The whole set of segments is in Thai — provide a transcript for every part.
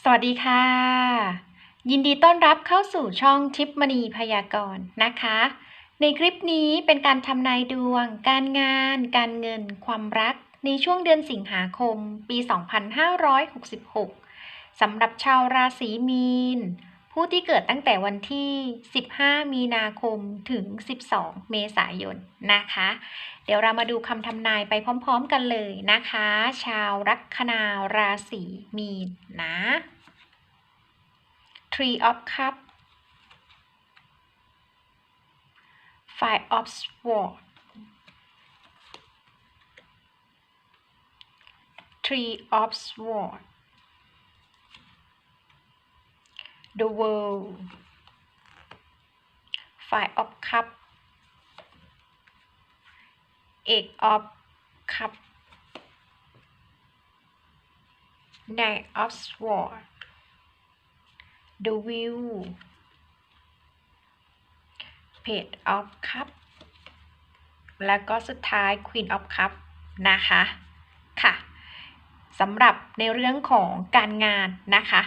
สวัสดีค่ะ ยินดีต้อนรับเข้าสู่ช่องทิปมณีพยากรณ์นะคะ ในคลิปนี้เป็นการทำนายดวง การงาน การเงิน ความรัก ในช่วงเดือนสิงหาคม ปี 2566สำหรับชาวราศีมีน ผู้ที่เกิดตั้งแต่วันที่ 15 มีนาคมถึง 12 เมษายนนะคะ เดี๋ยวเรามาดูคำทำนายไปพร้อม ๆ กันเลยนะคะ ชาวลัคนาราศีมีนนะ Tree of Cup Five of Swords Tree of Swords The World Five of Cup Eight of Cup Nine of sword The Wheel Page of Cup แล้วก็สุดท้าย Queen of Cup นะคะ ค่ะสำหรับในเรื่องของการงานนะคะ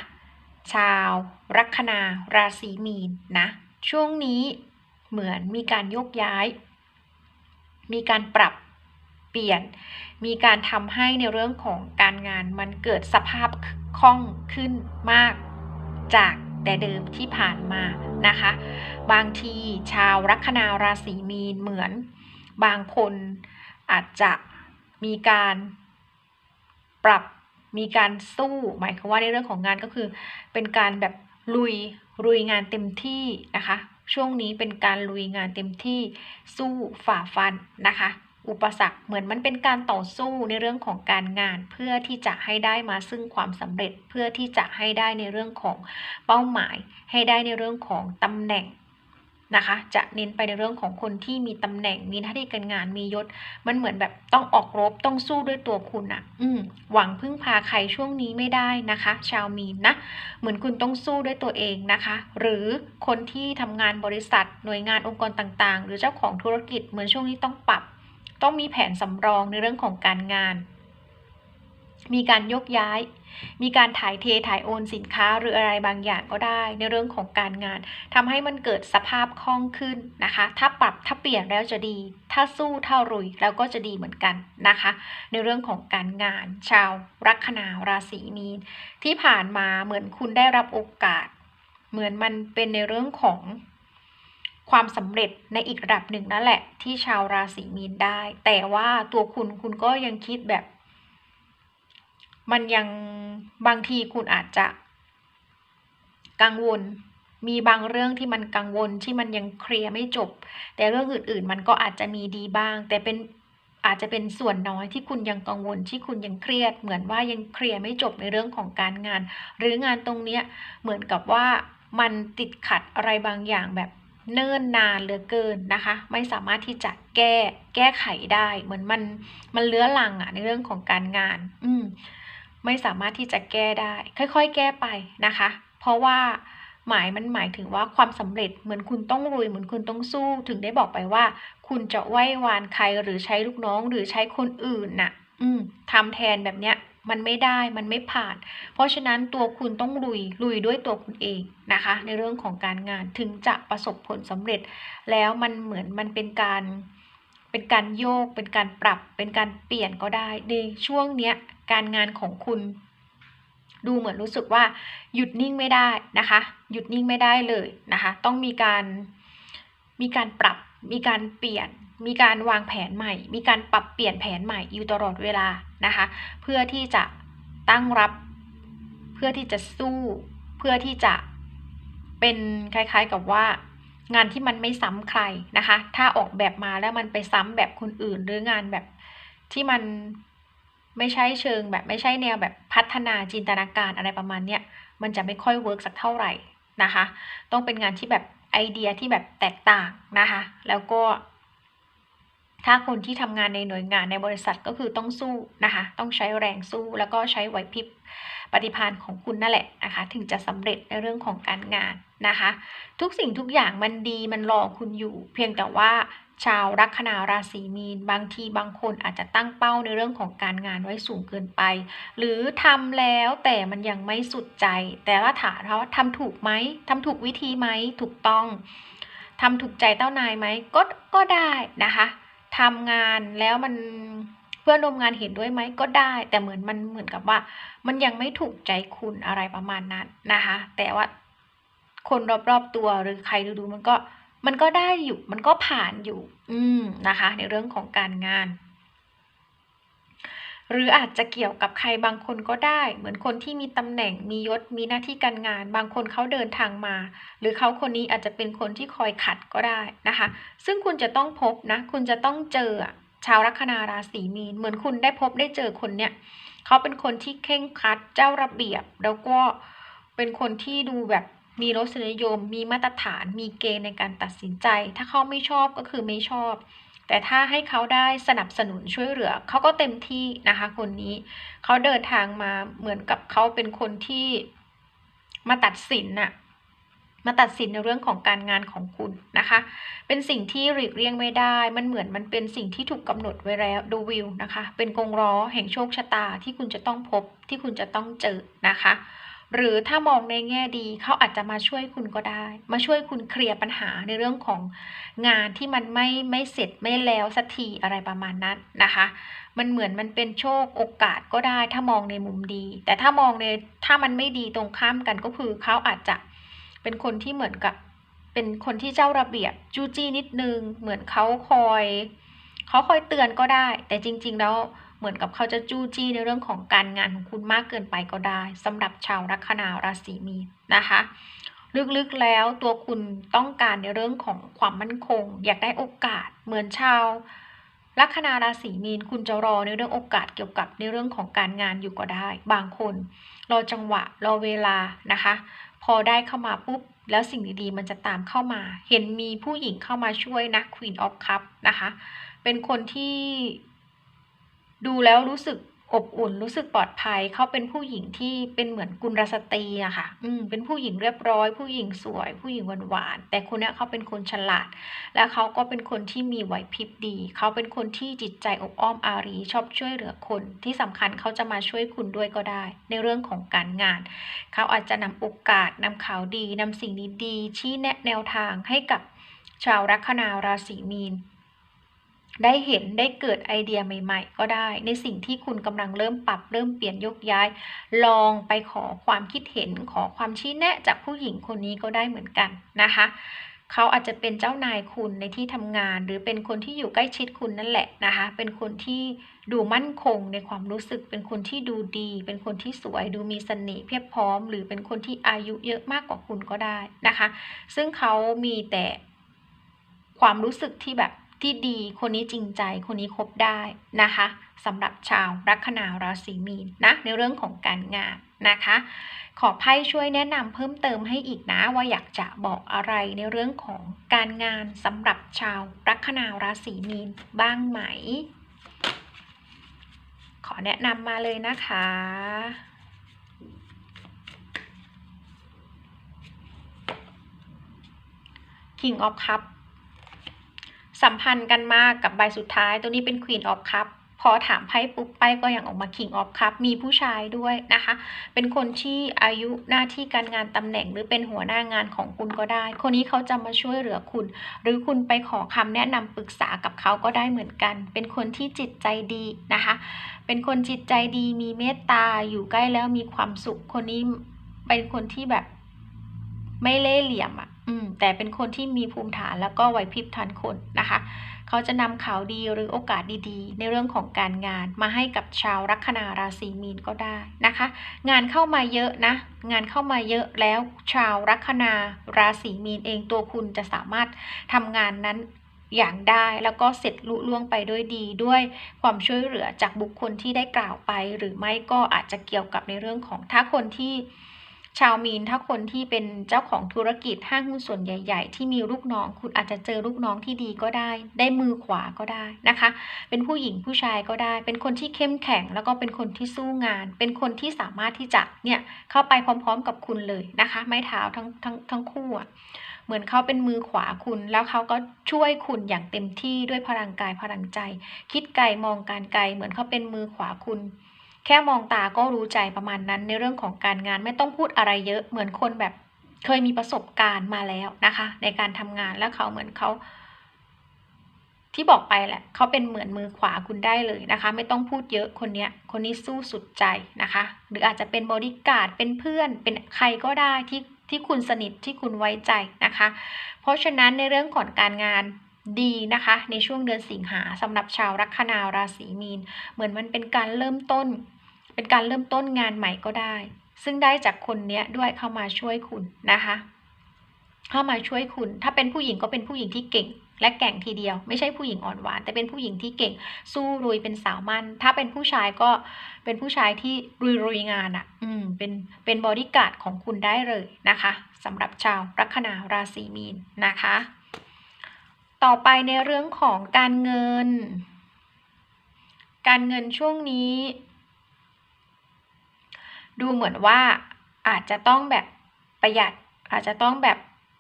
ชาว ลัคนาราศีมีนนะช่วงนี้เหมือนมีการโยกย้าย มีการปรับเปลี่ยน มีการทำให้ในเรื่องของการงานมันเกิดสภาพคล่องขึ้นมากจากแต่เดิมที่ผ่านมานะคะ บางทีชาวลัคนาราศีมีนเหมือน บางคนอาจจะมีการปรับ มีการสู้ หมายความว่าในเรื่องของงานก็คือ เป็นการแบบลุยลุยงานเต็มที่นะคะ ช่วงนี้เป็นการลุยงานเต็มที่สู้ฝ่าฟันนะคะ อุปสรรคเหมือนมันเป็นการต่อสู้ในเรื่องของการงาน เพื่อที่จะให้ได้มาซึ่งความสำเร็จเพื่อที่จะให้ได้ในเรื่องของเป้าหมาย ให้ได้ในเรื่องของตำแหน่ง นะคะ จะเน้นไปในเรื่องของคนที่มีตำแหน่งมีหน้าที่การงานมียศ มันเหมือนแบบต้องออกรบต้องสู้ด้วยตัวคุณอะอืมหวังพึ่งพาใครช่วงนี้ไม่ได้นะคะ ชาวมีนนะ เหมือนคุณต้องสู้ด้วยตัวเองนะคะ หรือคนที่ทำงานบริษัท หน่วยงานองค์กรต่างๆ หรือเจ้าของธุรกิจเหมือนช่วงนี้ต้องปรับ ต้องมีแผนสำรองในเรื่องของการงาน มีการยกย้าย มีการถ่ายเทถ่ายโอนสินค้าหรืออะไรบางอย่างก็ได้ ในเรื่องของการงานทำให้มันเกิดสภาพคล่องขึ้นนะคะ ถ้าปรับถ้าเปลี่ยนแล้วจะดี ถ้าสู้ถ้ารุยแล้วก็จะดีเหมือนกันนะคะ ในเรื่องของการงาน ชาวลัคนาราศีมีน ที่ผ่านมาเหมือนคุณได้รับโอกาส เหมือนมันเป็นในเรื่องของความสำเร็จในอีกระดับหนึ่งนั่นแหละ ที่ชาวราศีมีนได้ แต่ว่าตัวคุณคุณก็ยังคิดแบบ มันยังบางทีคุณอาจจะ กังวล มีบางเรื่องที่มันกังวลที่มันยังเคลียร์ไม่จบ แต่เรื่องอื่นๆ มันก็อาจจะมีดีบ้าง แต่เป็นอาจจะเป็นส่วนน้อยที่คุณยังกังวลที่คุณยังเครียด เหมือนว่ายังเคลียร์ไม่จบในเรื่องของการงาน หรืองานตรงเนี้ยเหมือนกับว่ามันติดขัดอะไรบางอย่างแบบเนิ่นนานเหลือเกินนะคะ ไม่สามารถที่จะแก้แก้ไขได้ เหมือนมันมันเลื้อรังอะในเรื่องของการงาน อืม ไม่สามารถที่จะแก้ได้ ค่อยๆ แก้ไปนะคะ เพราะว่าหมายมันหมายถึงว่าความสำเร็จเหมือนคุณต้องรุยเหมือนคุณต้องสู้ ถึงได้บอกไปว่า คุณจะไหว้วานใครหรือใช้ลูกน้องหรือใช้คนอื่นน่ะ อืมทำแทนแบบเนี้ยมันไม่ได้มันไม่ผ่าน เพราะฉะนั้นตัวคุณต้องลุยลุยด้วยตัวคุณเองนะคะ ในเรื่องของการงานถึงจะประสบผลสำเร็จ แล้วมันเหมือนมันเป็นการเป็นการโยก เป็นการปรับ เป็นการเปลี่ยนก็ได้ในช่วงเนี้ย การงานของคุณ ดูเหมือนรู้สึกว่า หยุดนิ่งไม่ได้นะคะ หยุดนิ่งไม่ได้เลยนะคะ ต้องมีการมีการปรับมีการเปลี่ยนมีการวางแผนใหม่ มีการปรับเปลี่ยนแผนใหม่อยู่ตลอดเวลานะคะ เพื่อที่จะตั้งรับ เพื่อที่จะสู้ เพื่อที่จะเป็นคล้ายๆกับว่างานที่มันไม่ซ้ำใครนะคะ ถ้าออกแบบมาแล้วมันไปซ้ำแบบคนอื่น หรืองานแบบที่มัน ไม่ใช่เชิงแบบไม่ใช่แนวแบบพัฒนาจินตนาการอะไรประมาณเนี้ยมันจะไม่ค่อยเวิร์กสักเท่าไหร่นะคะ ต้องเป็นงานที่แบบไอเดียที่แบบแตกต่างนะคะ แล้วก็ ถ้าคนที่ทำงานในหน่วยงานในบริษัทก็คือต้องสู้นะคะ ต้องใช้แรงสู้แล้วก็ใช้ไหวพริบปฏิภาณของคุณนั่นแหละนะคะ ถึงจะสำเร็จในเรื่องของการงานนะคะ ทุกสิ่งทุกอย่างมันดีมันรอคุณอยู่ เพียงแต่ว่า ชาวลัคนาราศีมีน บางทีบางคนอาจจะตั้งเป้าในเรื่องของการงานไว้สูงเกินไป หรือทำแล้วแต่มันยังไม่สุดใจ แต่ว่าถามว่าทำถูกไหมทำถูกวิธีไหมถูกต้องทำถูกใจเจ้านายไหมก็ก็ได้นะคะทำงานแล้วมันเพื่อนร่วมงานเห็นด้วยไหมก็ได้ แต่เหมือนมันเหมือนกับว่า มันยังไม่ถูกใจคุณอะไรประมาณนั้นนะคะ แต่ว่าคนรอบๆตัวหรือใครดูๆมันก็ มันก็ได้อยู่ มันก็ผ่านอยู่ อืมนะคะ ในเรื่องของการงาน หรืออาจจะเกี่ยวกับใครบางคนก็ได้ เหมือนคนที่มีตำแหน่งมียศมีหน้าที่การงาน บางคนเขาเดินทางมา หรือเขาคนนี้อาจจะเป็นคนที่คอยขัดก็ได้นะคะ ซึ่งคุณจะต้องพบนะ คุณจะต้องเจอชาวลัคนาราศีมีน เหมือนคุณได้พบได้เจอคนเนี้ยเขาเป็นคนที่เข่งคัดเจ้าระเบียบ แล้วก็เป็นคนที่ดูแบบ มีรสนิยม มีมาตรฐาน มีเกณฑ์ในการตัดสินใจ ถ้าเขาไม่ชอบก็คือไม่ชอบ แต่ถ้าให้เขาได้สนับสนุนช่วยเหลือเขาก็เต็มที่นะคะคนนี้ เขาเดินทางมาเหมือนกับเขาเป็นคนที่มาตัดสินน่ะ มาตัดสินในเรื่องของการงานของคุณนะคะ เป็นสิ่งที่หลีกเลี่ยงไม่ได้ มันเหมือนมันเป็นสิ่งที่ถูกกำหนดไว้แล้วดูวิวนะคะ เป็นกงล้อแห่งโชคชะตาที่คุณจะต้องพบที่คุณจะต้องเจอนะคะ หรือถ้ามองในแง่ดีเขาอาจจะมาช่วยคุณก็ได้ มาช่วยคุณเคลียร์ปัญหาในเรื่องของงานที่มันไม่ไม่เสร็จไม่แล้วสักทีอะไรประมาณนั้นนะคะ มันเหมือนมันเป็นโชคโอกาสก็ได้ ถ้ามองในมุมดี แต่ถ้ามองในถ้ามันไม่ดีตรงข้ามกันก็คือเขาอาจจะเป็นคนที่เหมือนกับเป็นคนที่เจ้าระเบียบจู้จี้นิดนึง เหมือนเขาคอยเขาคอยเตือนก็ได้ แต่จริง ๆ แล้ว เหมือนกับเขาจะจู้จี้ในเรื่องของการงานของคุณมากเกินไปก็ได้สำหรับชาวลัคนาราศีมีนนะคะลึกๆแล้วตัวคุณต้องการในเรื่องของความมั่นคง อยากได้โอกาสเหมือนชาวลัคนาราศีมีนคุณจะรอในเรื่องโอกาสเกี่ยวกับในเรื่องของการงานอยู่ก็ได้ บางคน รอจังหวะรอเวลานะคะ พอได้เข้ามาปุ๊บแล้วสิ่งดีๆมันจะตามเข้ามา เห็นมีผู้หญิงเข้ามาช่วยนะ Queen of Cup นะคะ เป็นคนที่ ดูแล้วรู้สึกอบอุ่นรู้สึกปลอดภัยเขาเป็นผู้หญิงที่เป็นเหมือนกุลสตรีอะค่ะ อืมเป็นผู้หญิงเรียบร้อย ผู้หญิงสวย ผู้หญิงหวานๆแต่คนนี้เขาเป็นคนฉลาด และเขาก็เป็นคนที่มีไหวพริบดี เขาเป็นคนที่จิตใจอบอ้อมอารีชอบช่วยเหลือคน ที่สำคัญเขาจะมาช่วยคุณด้วยก็ได้ ในเรื่องของการงาน เขาอาจจะนำโอกาสนำข่าวดีนำสิ่งดีๆชี้แนะแนวทางให้กับชาวลัคนาราศีมีน ได้เห็นได้เกิดไอเดียใหม่ๆ ก็ได้ ในสิ่งที่คุณกำลังเริ่มปรับเริ่มเปลี่ยนยกย้าย ลองไปขอความคิดเห็นขอความชี้แนะจากผู้หญิงคนนี้ก็ได้เหมือนกันนะคะเขาอาจจะเป็นเจ้านายคุณในที่ทำงาน หรือเป็นคนที่อยู่ใกล้ชิดคุณนั่นแหละนะคะ เป็นคนที่ดูมั่นคงในความรู้สึก เป็นคนที่ดูดี เป็นคนที่สวย ดูมีเสน่ห์เพียบพร้อม หรือเป็นคนที่อายุเยอะมากกว่าคุณก็ได้นะคะ ซึ่งเขามีแต่ความรู้สึกที่แบบ ที่ดีคนนี้จริงใจคนนี้คบได้นะคะสำหรับชาวลัคนาราศีมีนนะในเรื่องของการงานนะคะ ขอไพ่ช่วยแนะนำเพิ่มเติมให้อีกนะว่าอยากจะบอกอะไรในเรื่องของการงานสำหรับชาวลัคนาราศีมีนบ้างไหม ขอแนะนำมาเลยนะคะ King of Cup สัมพันธ์กันมากกับใบสุดท้าย ตัวนี้เป็น Queen of Cup พอถามไพ่ปุ๊บไปก็ยังออกมา King of Cup มีผู้ชายด้วยนะคะ เป็นคนที่อายุหน้าที่การงานตำแหน่งหรือเป็นหัวหน้างานของคุณก็ได้ คนนี้เขาจะมาช่วยเหลือคุณ หรือคุณไปขอคำแนะนำปรึกษากับเขาก็ได้เหมือนกัน เป็นคนที่จิตใจดีนะคะ เป็นคนจิตใจดีมีเมตตาอยู่ใกล้แล้วมีความสุขคนนี้เป็นคนที่แบบ ไม่เล่ห์เหลี่ยมอะอืมแต่เป็นคนที่มีภูมิฐานแล้วก็ไหวพริบทันคนนะคะ เขาจะนำข่าวดีหรือโอกาสดีๆ ในเรื่องของการงานมาให้กับชาวลัคนาราศีมีนก็ได้นะคะ งานเข้ามาเยอะนะ งานเข้ามาเยอะแล้วชาวลัคนาราศีมีนเองตัวคุณจะสามารถทำงานนั้นอย่างได้แล้วก็เสร็จลุล่วงไปด้วยดีด้วยความช่วยเหลือจากบุคคลที่ได้กล่าวไป หรือไม่ก็อาจจะเกี่ยวกับในเรื่องของถ้าคนที่ ชาวมีนถ้าคนที่เป็นเจ้าของธุรกิจห้างหุ้นส่วนใหญ่ ๆ ที่มีลูกน้อง คุณอาจจะเจอลูกน้องที่ดีก็ได้ ได้มือขวาก็ได้นะคะ เป็นผู้หญิงผู้ชายก็ได้ เป็นคนที่เข้มแข็ง แล้วก็เป็นคนที่สู้งาน เป็นคนที่สามารถที่จะเนี่ยเข้าไปพร้อม ๆ กับคุณเลยนะคะ ไม้เท้าทั้งทั้งทั้งคู่อะเหมือนเขาเป็นมือขวาคุณ แล้วเขาก็ช่วยคุณอย่างเต็มที่ด้วยพลังกายพลังใจ คิดไกลมองการไกล เหมือนเขาเป็นมือขวาคุณ แค่มองตาก็รู้ใจประมาณนั้นในเรื่องของการงานไม่ต้องพูดอะไรเยอะเหมือนคนแบบเคยมีประสบการณ์มาแล้วนะคะ ในการทำงานแล้วเขาเหมือนเขาที่บอกไปแหละเขาเป็นเหมือนมือขวาคุณได้เลยนะคะ ไม่ต้องพูดเยอะคนเนี้ยคนนี้สู้สุดใจนะคะ หรืออาจจะเป็นบริการ เป็นเพื่อน เป็นใครก็ได้ที่ที่คุณสนิทที่คุณไว้ใจนะคะ เพราะฉะนั้นในเรื่องของการงานดีนะคะ ในช่วงเดือนสิงหาสำหรับชาวลัคนาราศีมีน เหมือนมันเป็นการเริ่มต้น เป็นการเริ่มต้นงานใหม่ก็ได้ ซึ่งได้จากคนเนี้ยด้วยเข้ามาช่วยคุณนะคะ เข้ามาช่วยคุณ ถ้าเป็นผู้หญิงก็เป็นผู้หญิงที่เก่ง และแก่งทีเดียว ไม่ใช่ผู้หญิงอ่อนหวาน แต่เป็นผู้หญิงที่เก่ง สู้รุยเป็นสาวมั่น ถ้าเป็นผู้ชายก็เป็นผู้ชายที่รุยรุยงานอะ่ะ อืม เป็นเป็นบอดี้การ์ดของคุณได้เลยนะคะสำหรับชาวลัคนาราศีมีนนะคะ ต่อไปในเรื่องของการเงิน การเงินช่วงนี้ ดูเหมือนว่าอาจจะต้องแบบประหยัด อาจจะต้องแบบ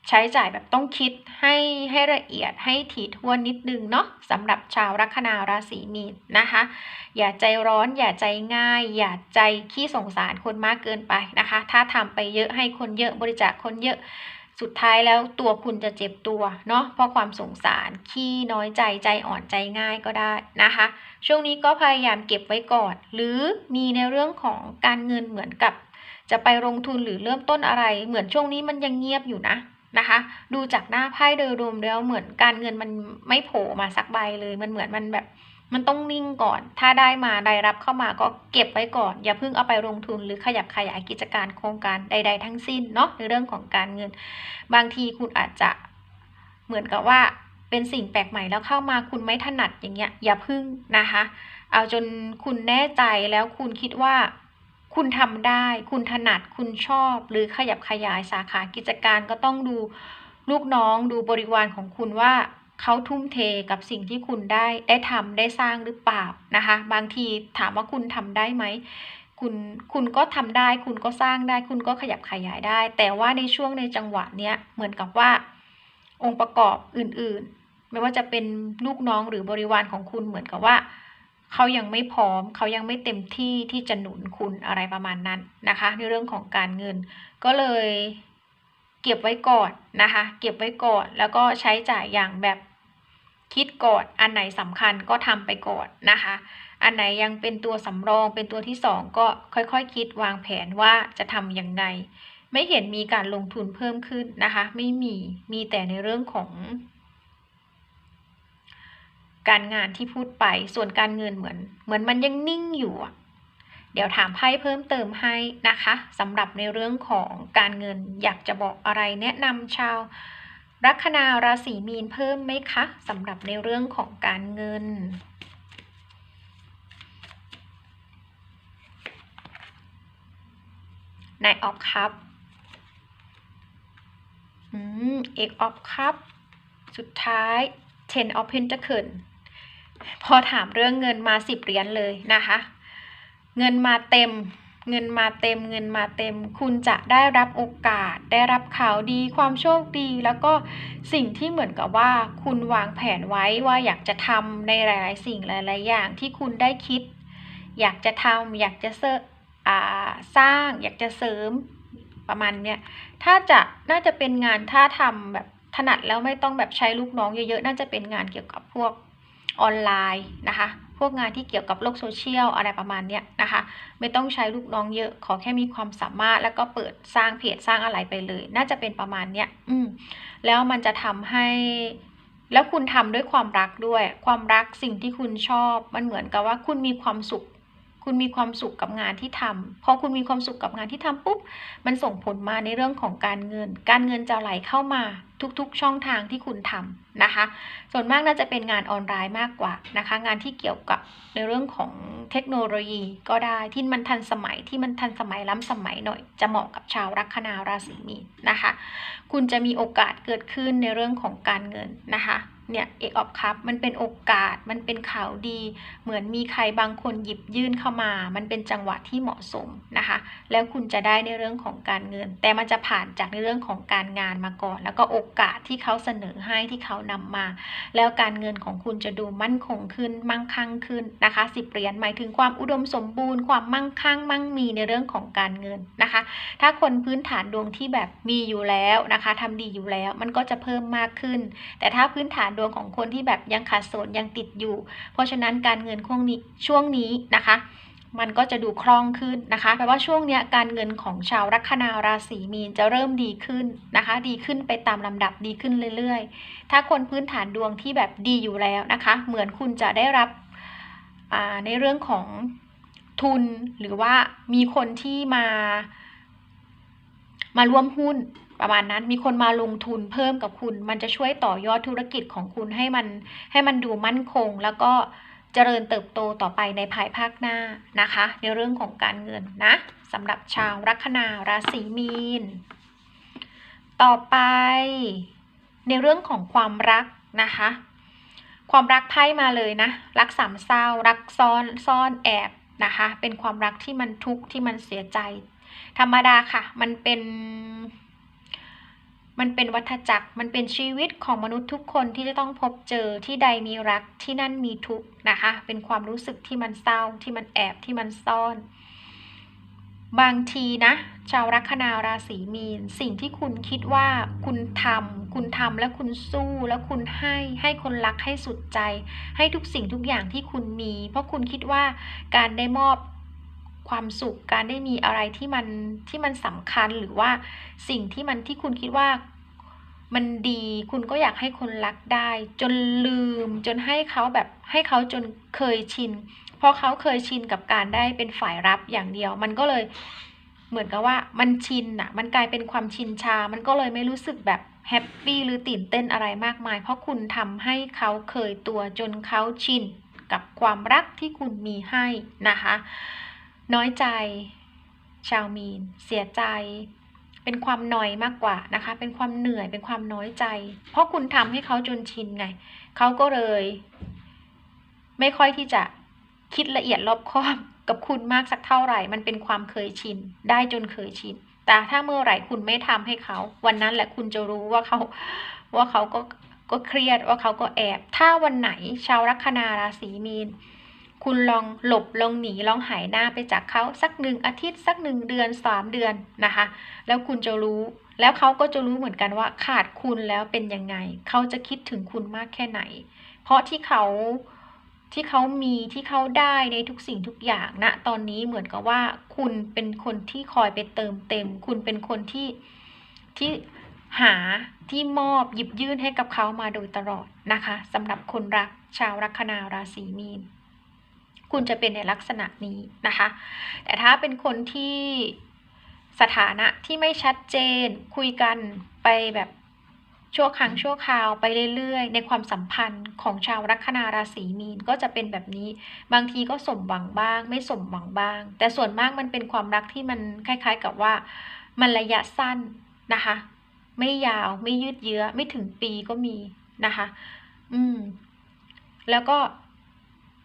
ใช้จ่ายแบบต้องคิดให้ให้ละเอียดให้ถี่ถ้วนนิดนึงเนาะสำหรับชาวลัคนาราศีมีนนะคะ อย่าใจร้อนอย่าใจง่าย อย่าใจขี้สงสารคนมากเกินไปนะคะ ถ้าทำไปเยอะให้คนเยอะบริจาคคนเยอะ สุดท้ายแล้วตัวคุณจะเจ็บตัวเนาะเพราะความสงสารขี้น้อยใจใจอ่อนใจง่ายก็ได้นะคะ ช่วงนี้ก็พยายามเก็บไว้ก่อน หรือมีในเรื่องของการเงินเหมือนกับ จะไปลงทุนหรือเริ่มต้นอะไร เหมือนช่วงนี้มันยังเงียบอยู่นะนะคะ ดูจากหน้าไพ่โดยรวมแล้วเหมือนการเงินมันไม่โผล่มาสักใบเลยมันเหมือนมันแบบ มันต้องนิ่งก่อน ถ้าได้มาได้รับเข้ามาก็เก็บไว้ก่อน อย่าเพิ่งเอาไปลงทุนหรือขยับขยายกิจการโครงการใด ๆ ทั้งสิ้นเนาะในเรื่องของการเงิน บางทีคุณอาจจะเหมือนกับว่าเป็นสิ่งแปลกใหม่แล้วเข้ามาคุณไม่ถนัดอย่างเงี้ย อย่าพึ่งนะคะ เอาจนคุณแน่ใจแล้วคุณคิดว่า คุณทำได้ คุณถนัดคุณชอบ หรือขยับขยายสาขากิจการก็ต้องดูลูกน้องดูบริวารของคุณว่า เขาทุ่มเทกับสิ่งที่คุณได้ได้ทำได้สร้างหรือเปล่านะคะ บางทีถามว่าคุณทำได้ไหมคุณคุณก็ทำได้ คุณก็สร้างได้ คุณก็ขยับขยายได้ แต่ว่าในช่วงในจังหวะเนี้ยเหมือนกับว่า องค์ประกอบอื่นๆ ไม่ว่าจะเป็นลูกน้องหรือบริวารของคุณเหมือนกับว่าเขายังไม่พร้อม เขายังไม่เต็มที่ที่จะหนุนคุณอะไรประมาณนั้นนะคะ ในเรื่องของการเงิน ก็เลย เก็บไว้ก่อนนะคะ เก็บไว้ก่อนแล้วก็ใช้จ่ายอย่างแบบคิดก่อนอันไหนสำคัญก็ทำไปก่อนนะคะ อันไหนยังเป็นตัวสำรองเป็นตัวที่สองก็ค่อยๆคคิดวางแผนว่าจะทำยังไง ไม่เห็นมีการลงทุนเพิ่มขึ้นนะคะ ไม่มีมีแต่ในเรื่องของ การงานที่พูดไปส่วนการเงินเหมือน เหมือนมันยังนิ่งอยู่ เดี๋ยวถามไพ่เพิ่มเติมให้นะคะสำหรับในเรื่องของการเงินอยากจะบอกอะไรแนะนำชาว ลัคนาราศีมีนเพิ่มไหมคะสำหรับในเรื่องของการเงินนายออฟครับอืมเอกออฟครับ สุดท้าย ten of pentacle พอถามเรื่องเงินมาสิบเหรียญเลยนะคะ เงินมาเต็ม เงินมาเต็ม เงินมาเต็ม คุณจะได้รับโอกาส ได้รับข่าวดี ความโชคดี แล้วก็สิ่งที่เหมือนกับว่า คุณวางแผนไว้ว่าอยากจะทำในหลายๆ สิ่งหลาย ๆ อย่างที่คุณได้คิด อยากจะทำอยากจะเสสร้าง อยากจะเสริมประมาณเนี้ย ถ้าจะน่าจะเป็นงานถ้าทำแบบถนัดแล้วไม่ต้องแบบใช้ลูกน้องเยอะๆ น่าจะเป็นงานเกี่ยวกับพวกออนไลน์นะคะ พวกงานที่เกี่ยวกับโลกโซเชียลอะไรประมาณนี้นะคะ ไม่ต้องใช้ลูกน้องเยอะ ขอแค่มีความสามารถแล้วก็เปิดสร้างเพจสร้างอะไรไปเลย น่าจะเป็นประมาณเนี้ยอืมแล้วมันจะทำให้แล้วคุณทำด้วยความรักด้วย ความรักสิ่งที่คุณชอบ มันเหมือนกับว่าคุณมีความสุข คุณมีความสุขกับงานที่ทำพอคุณมีความสุขกับงานที่ทำปุ๊บ มันส่งผลมาในเรื่องของการเงิน การเงินจะไหลเข้ามาทุกๆ ช่องทางที่คุณทำนะคะ ส่วนมากน่าจะเป็นงานออนไลน์มากกว่านะคะ งานที่เกี่ยวกับในเรื่องของเทคโนโลยีก็ได้ที่มันทันสมัยที่มันทันสมัยล้ำสมัยหน่อย จะเหมาะกับชาวลัคนาราศีมีนนะคะ คุณจะมีโอกาสเกิดขึ้นในเรื่องของการเงินนะคะ เนี่ยเอกออฟคัพมันเป็นโอกาสมันเป็นข่าวดี เหมือนมีใครบางคนหยิบยื่นเข้ามา มันเป็นจังหวะที่เหมาะสมนะคะ แล้วคุณจะได้ในเรื่องของการเงิน แต่มันจะผ่านจากในเรื่องของการงานมาก่อน แล้วก็โอกาสที่เขาเสนอให้ที่เขานำมา แล้วการเงินของคุณจะดูมั่นคงขึ้น มั่งคั่งขึ้นนะคะสิบเหรียญหมายถึงความอุดมสมบูรณ์ความมั่งคั่งมั่งมีในเรื่องของการเงินนะคะ ถ้าคนพื้นฐานดวงที่แบบมีอยู่แล้วนะคะทำดีอยู่แล้วมันก็จะเพิ่มมากขึ้น แต่ถ้าพื้นฐานดวงของคนที่แบบยังขาดสนยังติดอยู่ เพราะฉะนั้นการเงินช่วงนี้ช่วงนี้นะคะ มันก็จะดูคล่องขึ้นนะคะแปลว่าช่วงเนี้ยการเงินของชาวลัคนาราศีมีนจะเริ่มดีขึ้นนะคะ ดีขึ้นไปตามลำดับดีขึ้นเรื่อยๆ ถ้าคนพื้นฐานดวงที่แบบดีอยู่แล้วนะคะ เหมือนคุณจะได้รับในเรื่องของทุนหรือว่ามีคนที่มามาร่วมหุ้น ประมาณนั้นมีคนมาลงทุนเพิ่มกับคุณ มันจะช่วยต่อยอดธุรกิจของคุณให้มันให้มันดูมั่นคง แล้วก็เจริญเติบโตต่อไปในภายภาคหน้านะคะ ในเรื่องของการเงินนะสำหรับชาวลัคนาราศีมีน ต่อไปในเรื่องของความรักนะคะ ความรักไพ่มาเลยนะ รักสามเศร้า รักซ้อนซ่อนแอบนะคะ เป็นความรักที่มันทุกข์ที่มันเสียใจ ธรรมดาค่ะ มันเป็น มันเป็นวัฏจักร มันเป็นชีวิตของมนุษย์ทุกคนที่จะต้องพบเจอที่ใดมีรักที่นั่นมีทุกนะคะ เป็นความรู้สึกที่มันเศร้าที่มันแอบที่มันซ่อน บางทีนะ ชาวลัคนาราศีมีน สิ่งที่คุณคิดว่าคุณทำคุณทำแล้วคุณสู้แล้วคุณให้ให้คนรักให้สุดใจ ให้ทุกสิ่งทุกอย่างที่คุณมี เพราะคุณคิดว่าการได้มอบ ความสุขการได้มีอะไรที่มันที่มันสำคัญหรือว่าสิ่งที่มันที่คุณคิดว่ามันดีคุณก็อยากให้คนรักได้ จนลืมจนให้เขาแบบให้เขาจนเคยชิน เพราะเขาเคยชินกับการได้เป็นฝ่ายรับอย่างเดียว มันก็เลยเหมือนกับว่ามันชินอะมันกลายเป็นความชินชา มันก็เลยไม่รู้สึกแบบแฮปปี้หรือตื่นเต้นอะไรมากมาย เพราะคุณทำให้เขาเคยตัวจนเขาชินกับความรักที่คุณมีให้นะคะ น้อยใจ ชาวมีน เสียใจ เป็นความหน่อยมากกว่านะคะ เป็นความเหนื่อย เป็นความน้อยใจ เพราะคุณทำให้เขาจนชินไง เขาก็เลย ไม่ค่อยที่จะคิดละเอียดรอบคอบกับคุณมากสักเท่าไหร่ มันเป็นความเคยชิน ได้จนเคยชิน แต่ถ้าเมื่อไหร่คุณไม่ทำให้เขา วันนั้นแหละคุณจะรู้ว่าเขา ว่าเขาก็ ก็เครียด ว่าเขาก็แอบ ถ้าวันไหน ชาวลัคนาราศีมีน คุณลองหลบลองหนีลองหายหน้าไปจากเขาสักหนึ่งอาทิตย์สักหนึ่งเดือนสามเดือนนะคะ แล้วคุณจะรู้ แล้วเขาก็จะรู้เหมือนกันว่าขาดคุณแล้วเป็นยังไง เขาจะคิดถึงคุณมากแค่ไหน เพราะที่เขาที่เขามีที่เขาได้ในทุกสิ่งทุกอย่างณนะตอนนี้เหมือนกับว่า คุณเป็นคนที่คอยไปเติมเต็ม คุณเป็นคนที่ที่หาที่มอบหยิบยื่นให้กับเขามาโดยตลอดนะคะสำหรับคนรักชาวลัคนาราศีมีน คุณจะเป็นในลักษณะนี้นะคะ แต่ถ้าเป็นคนที่สถานะที่ไม่ชัดเจน คุยกันไปแบบชั่วครั้งชั่วคราวไปเรื่อยๆ ในความสัมพันธ์ของชาวลัคนาราศีมีนก็จะเป็นแบบนี้ บางทีก็สมหวังบ้าง ไม่สมหวังบ้าง แต่ส่วนมากมันเป็นความรักที่มันคล้ายๆ กับว่ามันระยะสั้นนะคะ ไม่ยาวไม่ยืดเยื้อไม่ถึงปีก็มีนะคะ อืม แล้วก็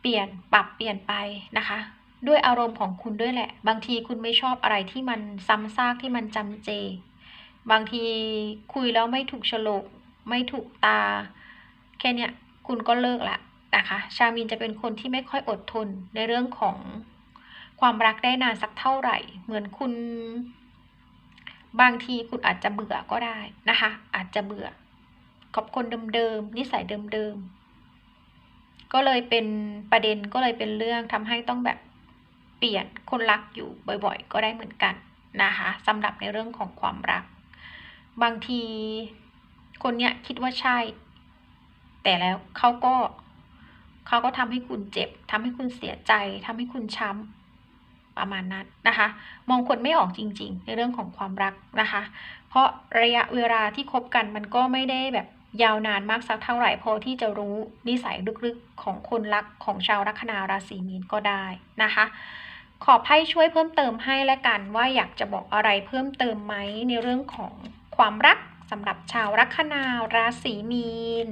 เปลี่ยนปรับเปลี่ยนไปนะคะ ด้วยอารมณ์ของคุณด้วยแหละ บางทีคุณไม่ชอบอะไรที่มันซ้ำซากที่มันจำเจ บางทีคุยแล้วไม่ถูกฉลกไม่ถูกตา แค่เนี้ยคุณก็เลิกละนะคะ ชามินจะเป็นคนที่ไม่ค่อยอดทนในเรื่องของความรักได้นานสักเท่าไหร่ เหมือนคุณ บางทีคุณอาจจะเบื่อก็ได้นะคะ อาจจะเบื่อกับคนเดิมๆนิสัยเดิมๆ ก็เลยเป็นประเด็นก็เลยเป็นเรื่องทำให้ต้องแบบเปลี่ยนคนรักอยู่บ่อยๆ ก็ได้เหมือนกันนะคะสำหรับในเรื่องของความรัก บางทีคนเนี้ยคิดว่าใช่ แต่แล้วเขาก็เขาก็ทำให้คุณเจ็บทำให้คุณเสียใจทำให้คุณช้ำประมาณนั้นนะคะ มองคนไม่ออกจริง ๆ ในเรื่องของความรักนะคะ เพราะระยะเวลาที่คบกันมันก็ไม่ได้แบบ ยาวนานมากสักเท่าไหร่พอที่จะรู้นิสัยลึกๆของคนรักของชาวลัคนาราศีมีนก็ได้นะคะ ขอไพ่ช่วยเพิ่มเติมให้และกันว่าอยากจะบอกอะไรเพิ่มเติมไหมในเรื่องของความรักสำหรับชาวลัคนาราศีมีน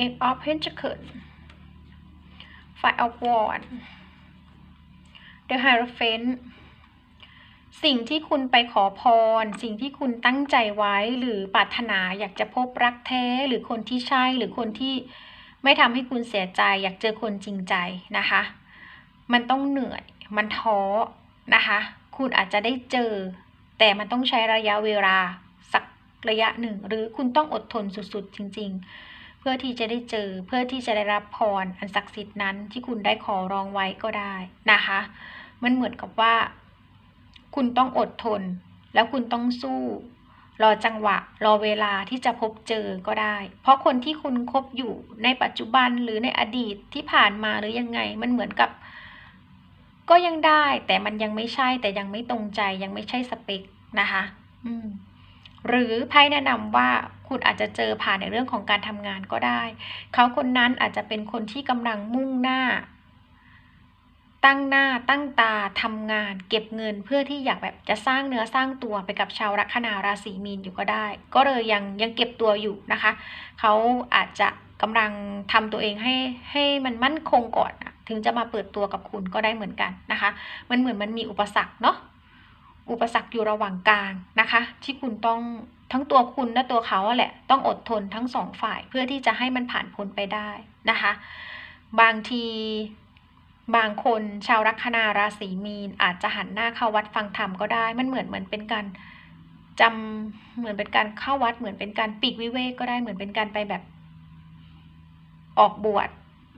Eight of Pentacles Five of Wands The Hierophant สิ่งที่คุณไปขอพร สิ่งที่คุณตั้งใจไว้หรือปรารถนาอยากจะพบรักแท้หรือคนที่ใช่หรือคนที่ไม่ทำให้คุณเสียใจ อยากเจอคนจริงใจนะคะ มันต้องเหนื่อย มันท้อนะคะ คุณอาจจะได้เจอ แต่มันต้องใช้ระยะเวลาสักระยะหนึ่ง หรือคุณต้องอดทนสุดๆ จริง ๆ เพื่อที่จะได้เจอเพื่อที่จะได้รับพรอันศักดิ์สิทธิ์นั้นที่คุณได้ขอร้องไว้ก็ได้นะคะ มันเหมือนกับว่า คุณต้องอดทน แล้วคุณต้องสู้ รอจังหวะ รอเวลาที่จะพบเจอก็ได้ เพราะคนที่คุณคบอยู่ในปัจจุบันหรือในอดีตที่ผ่านมาหรือยังไง มันเหมือนกับ ก็ยังได้ แต่มันยังไม่ใช่ แต่ยังไม่ตรงใจ ยังไม่ใช่สเปคนะคะ อืมหรือไพ่แนะนำว่าคุณอาจจะเจอผ่านในเรื่องของการทำงานก็ได้ เขาคนนั้นอาจจะเป็นคนที่กำลังมุ่งหน้า ตั้งหน้าตั้งตาทำงาน เก็บเงินเพื่อที่อยากแบบจะสร้างเนื้อสร้างตัวไปกับชาวลัคนาราศีมีนอยู่ก็ได้ ก็เลยยังยังเก็บตัวอยู่นะคะเขาอาจจะกำลังทำตัวเองให้ให้มันมั่นคงก่อนนะถึงจะมาเปิดตัวกับคุณก็ได้เหมือนกันนะคะ มันเหมือนมันมีอุปสรรคเนาะอุปสรรคอยู่ระหว่างกลางนะคะ ที่คุณต้องทั้งตัวคุณและตัวเขาแหละ ต้องอดทนทั้งสองฝ่ายเพื่อที่จะให้มันผ่านพ้นไปได้นะคะ บางที บางคนชาวลัคนาราศีมีนอาจจะหันหน้าเข้าวัดฟังธรรมก็ได้ มันเหมือนเหมือนเป็นการจำเหมือนเป็นการเข้าวัดเหมือนเป็นการปีกวิเวกก็ได้เหมือนเป็นการไปแบบออกบวช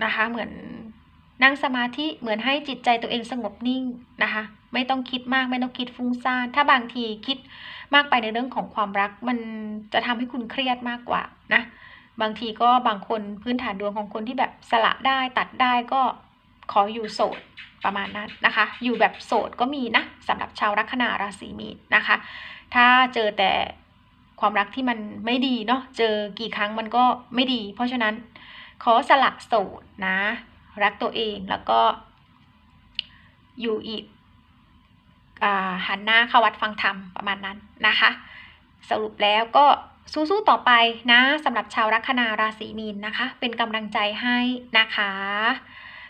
นะคะ เหมือนนั่งสมาธิเหมือนให้จิตใจตัวเองสงบนิ่งนะคะ ไม่ต้องคิดมากไม่ต้องคิดฟุ้งซ่านถ้าบางทีคิดมากไปในเรื่องของความรัก มันจะทำให้คุณเครียดมากกว่านะ บางทีก็บางคนพื้นฐานดวงของคนที่แบบสละได้ตัดได้ก็ ขออยู่โสดประมาณนั้นนะคะ อยู่แบบโสดก็มีนะสำหรับชาวลัคนาราศีมีนนะคะ ถ้าเจอแต่ความรักที่มันไม่ดีเนาะเจอกี่ครั้งมันก็ไม่ดี เพราะฉะนั้นขอสละโสดนะ รักตัวเองแล้วก็ อยู่อีกอหันหน้าเข้าวัดฟังธรรมประมาณนั้นนะคะ สรุปแล้วก็สู้ๆต่อไปนะสำหรับชาวลัคนาราศีมีนนะคะ เป็นกำลังใจให้นะคะ